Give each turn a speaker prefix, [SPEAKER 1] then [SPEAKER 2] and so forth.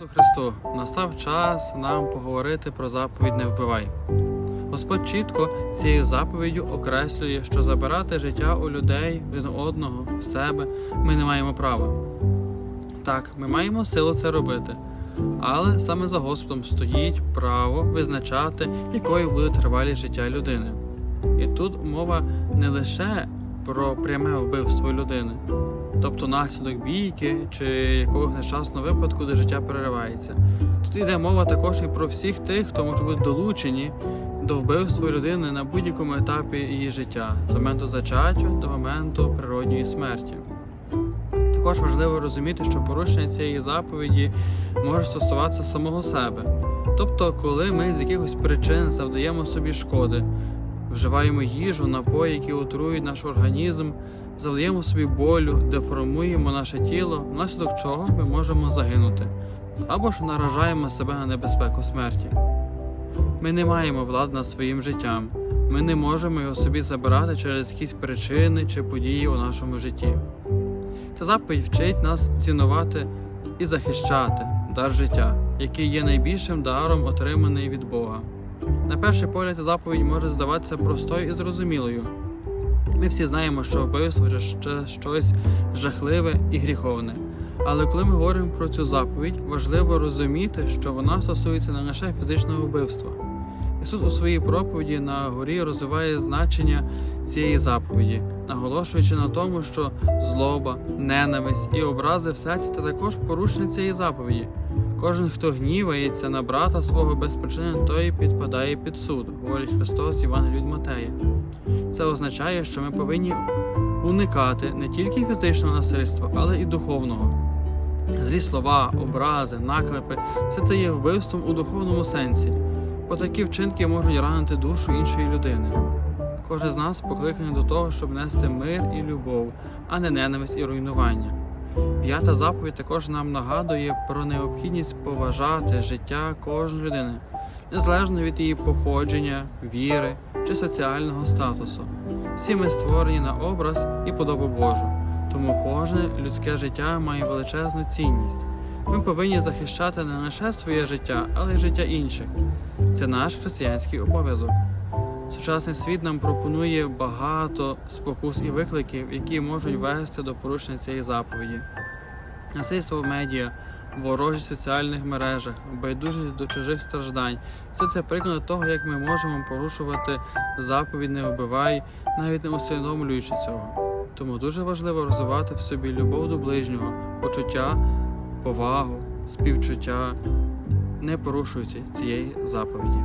[SPEAKER 1] Ісусу Христу, настав час нам поговорити про заповідь не вбивай. Господь чітко цією заповіддю окреслює, що забирати життя у людей один одного в себе ми не маємо права. Так, ми маємо силу це робити, але саме за Господом стоїть право визначати, якою буде тривалість життя людини. І тут мова не лише про пряме вбивство людини, тобто наслідок бійки чи якогось нещасного випадку, де життя переривається. Тут йде мова також і про всіх тих, хто може бути долучені до вбивства людини на будь-якому етапі її життя, з моменту зачаття до моменту природньої смерті. Також важливо розуміти, що порушення цієї заповіді може стосуватися самого себе. Тобто, коли ми з якихось причин завдаємо собі шкоди, вживаємо їжу, напої, які отруюють наш організм, завдаємо собі болю, деформуємо наше тіло, внаслідок чого ми можемо загинути, або ж наражаємо себе на небезпеку смерті. Ми не маємо влади над своїм життям, ми не можемо його собі забирати через якісь причини чи події у нашому житті. Ця заповідь вчить нас цінувати і захищати дар життя, який є найбільшим даром, отриманий від Бога. На перший погляд, заповідь може здаватися простою і зрозумілою. Ми всі знаємо, що вбивство це щось жахливе і гріховне. Але коли ми говоримо про цю заповідь, важливо розуміти, що вона стосується не лише фізичного вбивства. Ісус у своїй проповіді на горі розвиває значення цієї заповіді, наголошуючи на тому, що злоба, ненависть і образи в серці це також порушення цієї заповіді. Кожен, хто гнівається на брата свого без причини, той підпадає під суд, говорить Христос Івангелій від Матея. Це означає, що ми повинні уникати не тільки фізичного насильства, але і духовного. Злі слова, образи, наклепи все це є вбивством у духовному сенсі, бо такі вчинки можуть ранити душу іншої людини. Кожен з нас покликаний до того, щоб нести мир і любов, а не ненависть і руйнування. П'ята заповідь також нам нагадує про необхідність поважати життя кожної людини, незалежно від її походження, віри чи соціального статусу. Всі ми створені на образ і подобу Божу, тому кожне людське життя має величезну цінність. Ми повинні захищати не лише своє життя, але й життя інших. Це наш християнський обов'язок. Сучасний світ нам пропонує багато спокус і викликів, які можуть вести до порушення цієї заповіді. Насильство в медіа, ворожість в соціальних мережах, байдужість до чужих страждань все це приклад того, як ми можемо порушувати заповідь не вбивай, навіть не усвідомлюючи цього. Тому дуже важливо розвивати в собі любов до ближнього, почуття, повагу, співчуття, не порушуючи цієї заповіді.